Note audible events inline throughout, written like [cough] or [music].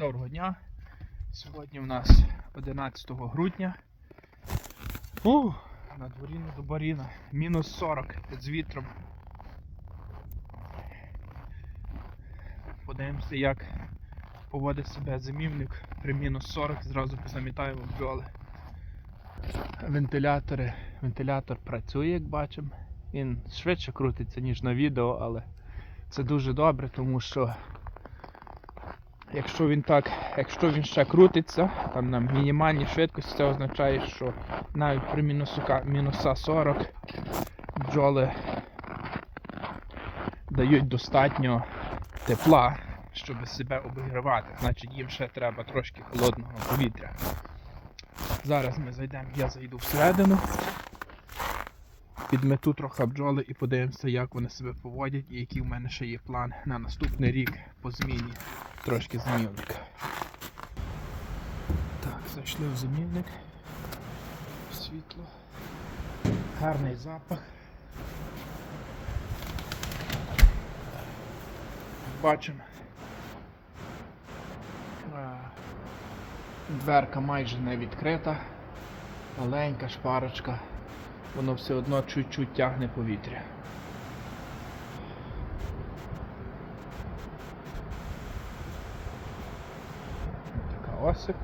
Доброго дня. Сьогодні у нас 11 грудня. У, на дворі не до баріна. Мінус 40 з вітром. Подивимося, як поводить себе зимівник при мінус 40, зразу позамітаємо бджоли. Вентилятори. Вентилятор працює, як бачимо. Він швидше крутиться, ніж на відео, але це дуже добре, тому що якщо він так, якщо він ще крутиться, там на мінімальній швидкості, це означає, що навіть при мінусука, мінуса 40 бджоли дають достатньо тепла, щоб себе обігрівати. Значить їм ще треба трошки холодного повітря. Зараз ми зайдемо, я зайду всередину. Підмету трохи бджоли і подивимося, як вони себе поводять і який в мене ще є план на наступний рік по зміні трошки змінника. Так, зайшли в зимівник. Світло. Гарний запах. Бачимо. Дверка майже не відкрита. Маленька шпарочка. Воно все одно чуть-чуть тягне повітря. Осип.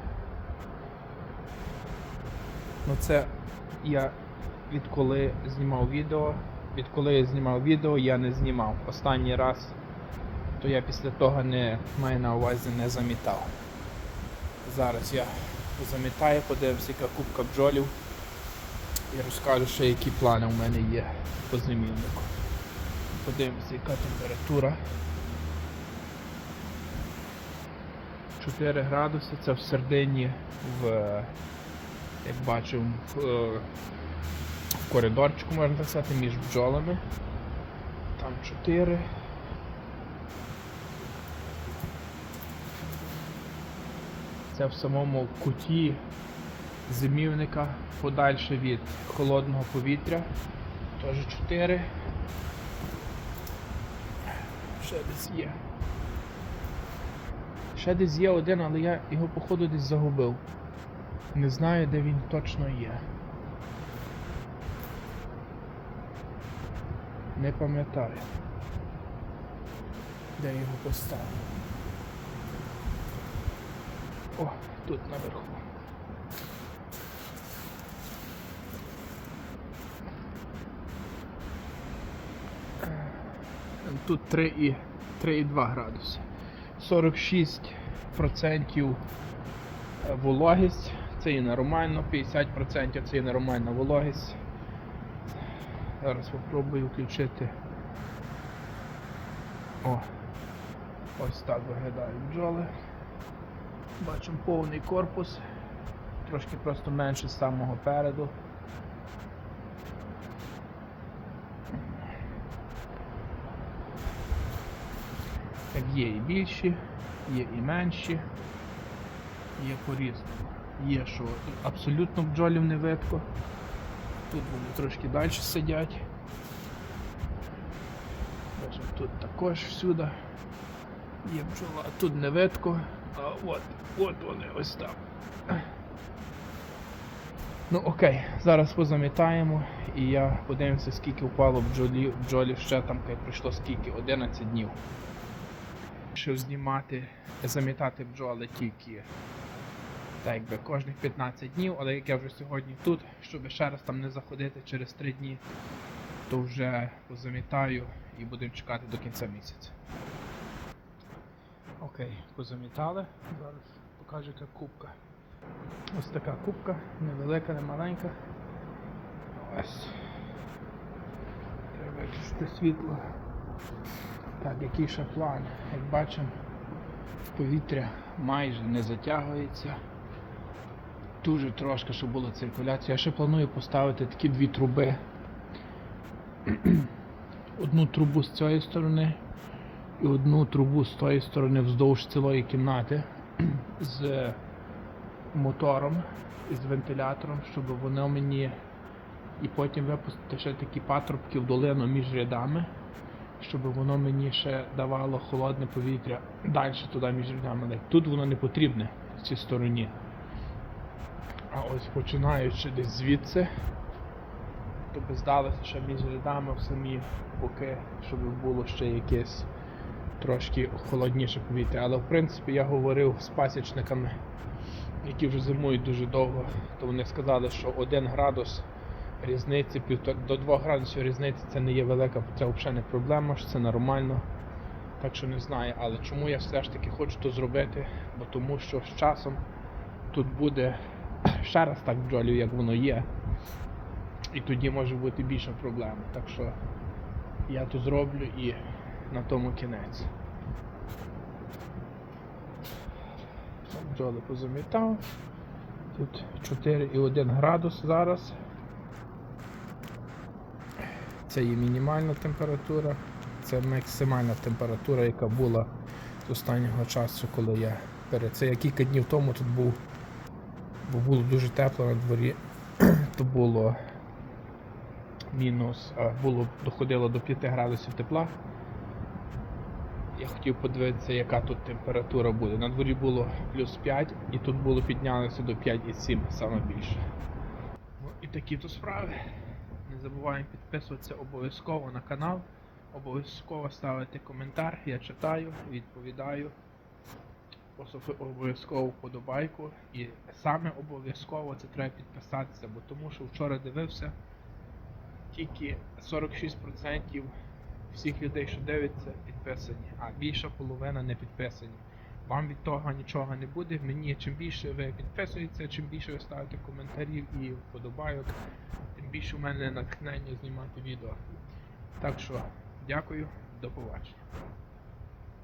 Ну це я відколи знімав відео. Відколи я знімав відео, я не знімав. Останній раз, то я після того не маю на увазі не замітав. Зараз я замітаю, подивимося, яка кубка бджолів і розкажу ще які плани у мене є по зимівнику. Подивимося, яка температура. 4 градуси, це в середині в, як бачимо, в, е, в коридорчику, можна так сказати, між бджолами. Там 4. Це в самому куті зимівника подальше від холодного повітря. Теж 4. Ще десь є. Ще десь є один, але я його походу десь загубив. Не знаю, де він точно є. Не пам'ятаю. Де його поставив. О, тут наверху. Тут 3,2 градуси. 46% вологість, це і нормально, 50% це і нормальна вологість. Зараз спробую включити. О, ось так виглядають бджоли. Бачимо повний корпус, трошки просто менше з самого переду. Є і більші, є і менші, є по-різному. Є, що абсолютно бджолів не видко. Тут вони трошки далі сидять. Бачимо, тут також всюди є бджола, а тут не видко, а от, от вони ось там. Ну окей, зараз позамітаємо і я подивимося, скільки впало бджолів, бджолів ще там, як пройшло скільки, 11 днів. Вирішив знімати, замітати бджоли тільки так якби кожних 15 днів, але як я вже сьогодні тут, щоб ще раз там не заходити через 3 дні, то вже позамітаю і будемо чекати до кінця місяця. Окей, позамітали. Зараз покажу яка кубка. Ось така кубка, невелика, не маленька. Ось. Треба виключити світло. Так, який ще план? Як бачимо, повітря майже не затягується. Дуже трошки, щоб була циркуляція. Я ще планую поставити такі дві труби. [clears throat] Одну трубу з цієї сторони і одну трубу з тої сторони вздовж цілої кімнати [clears throat] з мотором і з вентилятором, щоб воно мені і потім випустити ще такі патрубки в долину між рядами щоб воно мені ще давало холодне повітря далі туди між рядами. Тут воно не потрібне в цій стороні. А ось починаючи десь звідси, то би здалося ще між рядами в самі боки, щоб було ще якесь трошки холодніше повітря. Але в принципі я говорив з пасічниками, які вже зимують дуже довго, то вони сказали, що 1 градус різниці, до 2 градусів різниці це не є велика, це взагалі не проблема, що це нормально. Так що не знаю, але чому я все ж таки хочу то зробити? Бо тому що з часом тут буде [clears throat] ще раз так бджолів, як воно є. І тоді може бути більша проблема. Так що я то зроблю і на тому кінець. Бджоли позамітав. Тут 4,1 градус зараз. Це є мінімальна температура, це максимальна температура, яка була з останнього часу, коли я перед це кілька днів тому тут був, бо було дуже тепло на дворі, [clears throat] то було мінус, було доходило до 5 градусів тепла. Я хотів подивитися, яка тут температура буде. На дворі було плюс 5 і тут було піднялося до 5,7 саме більше. Ну, і такі то справи. Не забуваємо підписуватися обов'язково на канал. Обов'язково ставити коментар, я читаю, відповідаю. Обов'язково вподобайку. І саме обов'язково це треба підписатися, бо тому що вчора дивився, тільки 46% всіх людей, що дивляться, підписані, а більша половина не підписані. Вам від того нічого не буде. Мені чим більше ви підписуєтеся, чим більше ви ставите коментарів і вподобайок, тим більше у мене натхнення знімати відео. Так що, дякую, до побачення.